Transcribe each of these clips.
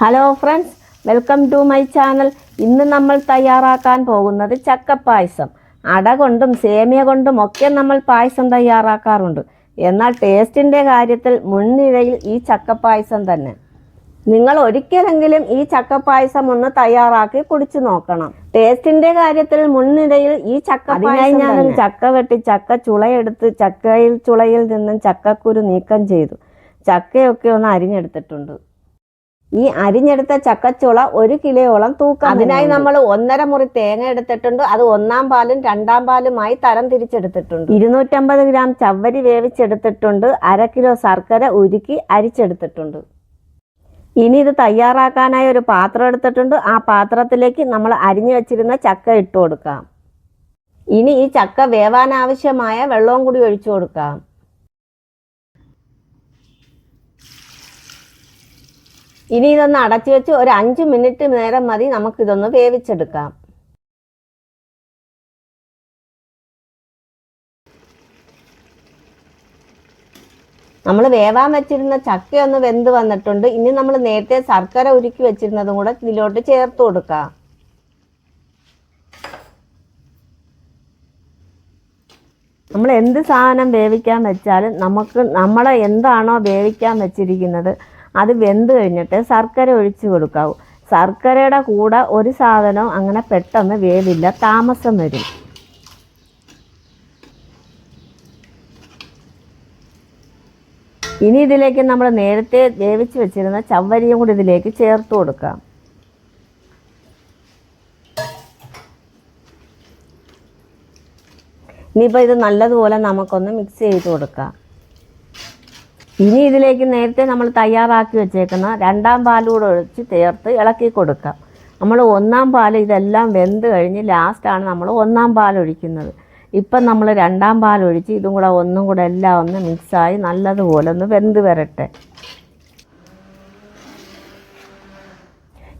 Hello friends welcome to my channel ഇന്ന് നമ്മൾ തയ്യാറാക്കാൻ പോകുന്നത് ചക്കപ്പായസം. അട കൊണ്ടും സേമിയ കൊണ്ടും ഒക്കെ നമ്മൾ പായസം തയ്യാറാക്കാറുണ്ട്. എന്നാൽ ടേസ്റ്റിന്റെ കാര്യത്തിൽ മുൻനിരയിൽ ഈ ചക്കപ്പായസം തന്നെ. നിങ്ങൾ ഒരിക്കലെങ്കിലും ഈ ചക്കപ്പായസം ഒന്ന് തയ്യാറാക്കി കുടിച്ചു നോക്കണം. ടേസ്റ്റിന്റെ കാര്യത്തിൽ മുൻനിരയിൽ ഈ ചക്ക അതിനായി ഞാനൊരു ചക്ക വെട്ടി ചക്ക ചുളയെടുത്ത് ചക്കയിൽ ചുളയിൽ നിന്നും ചക്കക്കുരു നീക്കം ചെയ്തു. ചക്കയൊക്കെ ഒന്ന് അരിഞ്ഞെടുത്തിട്ടുണ്ട്. ഈ അരിഞ്ഞെടുത്ത ചക്കച്ചുള ഒരു കിലോയോളം തൂക്കം അതിനായി നമ്മൾ ഒന്നര മുറി തേങ്ങ എടുത്തിട്ടുണ്ട്. അത് ഒന്നാം പാലും രണ്ടാം പാലുമായി തരം തിരിച്ചെടുത്തിട്ടുണ്ട്. ഇരുന്നൂറ്റമ്പത് ഗ്രാം ചവ്വരി വേവിച്ചെടുത്തിട്ടുണ്ട്. അര കിലോ ശർക്കര ഉരുക്കി അരിച്ചെടുത്തിട്ടുണ്ട്. ഇനി ഇത് തയ്യാറാക്കാനായി ഒരു പാത്രം എടുത്തിട്ടുണ്ട്. ആ പാത്രത്തിലേക്ക് നമ്മൾ അരിഞ്ഞു വെച്ചിരുന്ന ചക്ക ഇട്ട് കൊടുക്കാം. ഇനി ഈ ചക്ക വേവാനാവശ്യമായ വെള്ളവും കൂടി ഒഴിച്ചു കൊടുക്കാം. ഇനി ഇതൊന്ന് അടച്ചു വെച്ച് ഒരു അഞ്ച് മിനിറ്റ് നേരം മതി നമുക്കിതൊന്ന് വേവിച്ചെടുക്കാം. നമ്മൾ വേവാൻ വെച്ചിരുന്ന ചക്കയൊന്ന് വെന്ത് വന്നിട്ടുണ്ട്. ഇനി നമ്മൾ നേരത്തെ ശർക്കര ഉരുക്കി വെച്ചിരുന്നതും കൂടെ ഇതിലോട്ട് ചേർത്ത് കൊടുക്കാം. നമ്മൾ എന്ത് സാധനം വേവിക്കാൻ വെച്ചാലും നമുക്ക് നമ്മളെ എന്താണോ വേവിക്കാൻ വെച്ചിരിക്കുന്നത് അത് വെന്ത് കഴിഞ്ഞിട്ട് ശർക്കര ഒഴിച്ച് കൊടുക്കാവൂ. ശർക്കരയുടെ കൂടെ ഒരു സാധനവും അങ്ങനെ പെട്ടെന്ന് വേവില്ല താമസം വരും. ഇനി ഇതിലേക്ക് നമ്മൾ നേരത്തെ വേവിച്ച് വെച്ചിരുന്ന ചവ്വരിയും കൂടി ഇതിലേക്ക് ചേർത്ത് കൊടുക്കാം. ഇനിയിപ്പോൾ ഇത് നല്ലതുപോലെ നമുക്കൊന്ന് മിക്സ് ചെയ്ത് കൊടുക്കാം. ഇനി ഇതിലേക്ക് നേരത്തെ നമ്മൾ തയ്യാറാക്കി വെച്ചേക്കുന്ന രണ്ടാം പാലൂടെ ഒഴിച്ച് ചേർത്ത് ഇളക്കി കൊടുക്കാം. നമ്മൾ ഒന്നാം പാൽ ഇതെല്ലാം വെന്ത് കഴിഞ്ഞ് ലാസ്റ്റാണ് നമ്മൾ ഒന്നാം പാൽ ഒഴിക്കുന്നത്. ഇപ്പം നമ്മൾ രണ്ടാം പാൽ ഒഴിച്ച് ഇതും കൂടെ ഒന്നും കൂടെ എല്ലാം ഒന്ന് മിക്സായി നല്ലതുപോലെ ഒന്ന് വെന്ത് വരട്ടെ.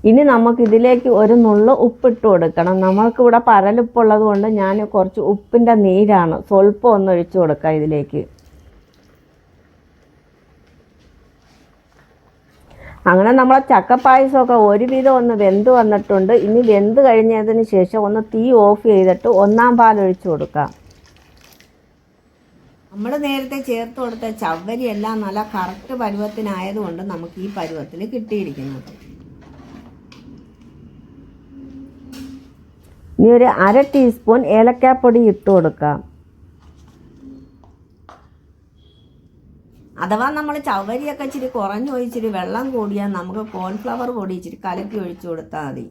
ഇനി നമുക്ക് ഇതിലേക്ക് ഒരു നുള്ളു ഉപ്പിട്ട് കൊടുക്കണം. നമ്മൾക്കിവിടെ പരലുപ്പുള്ളത് കൊണ്ട് ഞാൻ കുറച്ച് ഉപ്പിന്റെ നീരാണ്. സ്വൽപ്പം ഒന്ന് ഒഴിച്ചു കൊടുക്കാം ഇതിലേക്ക്. അങ്ങനെ നമ്മളെ ചക്കപ്പായസമൊക്കെ ഒരുവിധം ഒന്ന് വെന്ത് വന്നിട്ടുണ്ട്. ഇനി വെന്ത് കഴിഞ്ഞതിന് ശേഷം ഒന്ന് തീ ഓഫ് ചെയ്തിട്ട് ഒന്നാം പാൽ ഒഴിച്ചു കൊടുക്കാം. നമ്മൾ നേരത്തെ ചേർത്ത് കൊടുത്ത ചവ്വരി എല്ലാം നല്ല കറക്റ്റ് പരുവത്തിനായതുകൊണ്ട് നമുക്ക് ഈ പരുവത്തിൽ കിട്ടിയിരിക്കുന്നത് ഇനി ഒരു അര ടീസ്പൂൺ ഏലക്കാപ്പൊടി ഇട്ട് കൊടുക്കാം. അഥവാ നമ്മൾ ചവരിയൊക്കെ ഇച്ചിരി കുറഞ്ഞു ഒഴിച്ചിരി വെള്ളം കൂടിയാൽ നമുക്ക് കോൺഫ്ലവർ പൊടി ഇച്ചിരി കലക്കി ഒഴിച്ചു കൊടുത്താൽ മതി.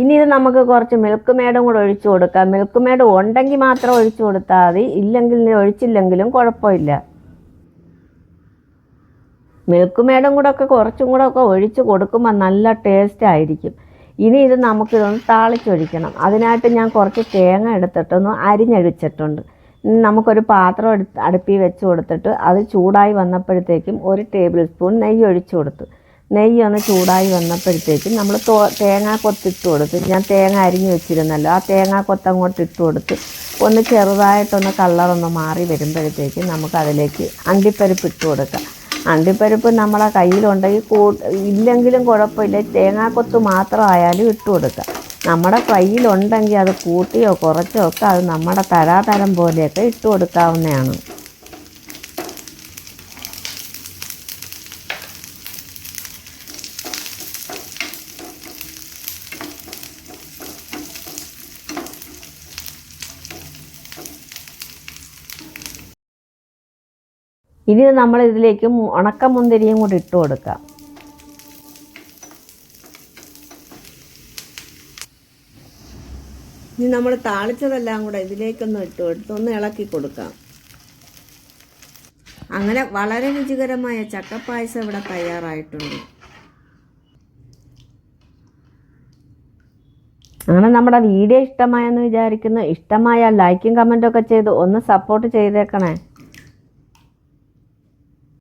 ഇനി ഇത് നമുക്ക് കുറച്ച് മിൽക്ക് മേഡും കൂടെ ഒഴിച്ചു കൊടുക്കാം. മിൽക്ക് മേഡ് ഉണ്ടെങ്കിൽ മാത്രം ഒഴിച്ചു കൊടുത്താൽ മതി. ഇല്ലെങ്കിൽ ഒഴിച്ചില്ലെങ്കിലും കുഴപ്പമില്ല. മിൽക്ക് മേഡും കൂടെ ഒക്കെ കുറച്ചും കൂടെ ഒക്കെ ഒഴിച്ച് കൊടുക്കുമ്പോൾ നല്ല ടേസ്റ്റ് ആയിരിക്കും. ഇനി ഇത് നമുക്കിതൊന്ന് താളിച്ചൊഴിക്കണം. അതിനായിട്ട് ഞാൻ കുറച്ച് തേങ്ങ എടുത്തിട്ടൊന്ന് അരിഞ്ഞൊഴിച്ചിട്ടുണ്ട്. നമുക്കൊരു പാത്രം എടുത്ത് അടുപ്പിൽ വെച്ച് കൊടുത്തിട്ട് അത് ചൂടായി വന്നപ്പോഴത്തേക്കും ഒരു ടേബിൾ സ്പൂൺ നെയ്യ് ഒഴിച്ചു കൊടുത്തു. നെയ്യ് ഒന്ന് ചൂടായി വന്നപ്പോഴത്തേക്കും നമ്മൾ തോ തേങ്ങാ കൊത്തിട്ട് കൊടുത്ത്. ഞാൻ തേങ്ങ അരിഞ്ഞ് വെച്ചിരുന്നല്ലോ. ആ തേങ്ങാ കൊത്ത് അങ്ങോട്ട് ഇട്ട് കൊടുത്ത്. ഒന്ന് ചെറുതായിട്ടൊന്ന് കളറൊന്ന് മാറി വരുമ്പോഴത്തേക്കും നമുക്ക് അതിലേക്ക് അണ്ടിപ്പരിപ്പ് ഇട്ട് കൊടുക്കാം. അണ്ടിപ്പരിപ്പ് നമ്മളെ കയ്യിലുണ്ടെങ്കിൽ കൂ ഇല്ലെങ്കിലും കുഴപ്പമില്ല. തേങ്ങാക്കൊത്ത് മാത്രമായാലും ഇട്ട് കൊടുക്കുക നമ്മുടെ കയ്യിലുണ്ടെങ്കിൽ അത് കൂട്ടിയോ കുറച്ചോ ഒക്കെ അത് നമ്മുടെ തരാതരം പോലെയൊക്കെ ഇട്ട് കൊടുക്കാവുന്നതാണ്. ഇനി നമ്മൾ ഇതിലേക്ക് ഉണക്കമുന്തിരിയും കൂടി ഇട്ട് കൊടുക്കാം. ഇനി നമ്മൾ താളിച്ചതെല്ലാം കൂടെ ഇതിലേക്കൊന്ന് ഇട്ട് എടുത്തൊന്ന് ഇളക്കി കൊടുക്കാം. അങ്ങനെ വളരെ രുചികരമായ ചക്കപ്പായസം ഇവിടെ തയ്യാറായിട്ടുണ്ട്. അങ്ങനെ നമ്മുടെ വീഡിയോ ഇഷ്ടമായെന്ന് വിചാരിക്കുന്നു. ഇഷ്ടമായ ലൈക്കും കമന്റും ഒക്കെ ചെയ്ത് ഒന്ന് സപ്പോർട്ട് ചെയ്തേക്കണേ.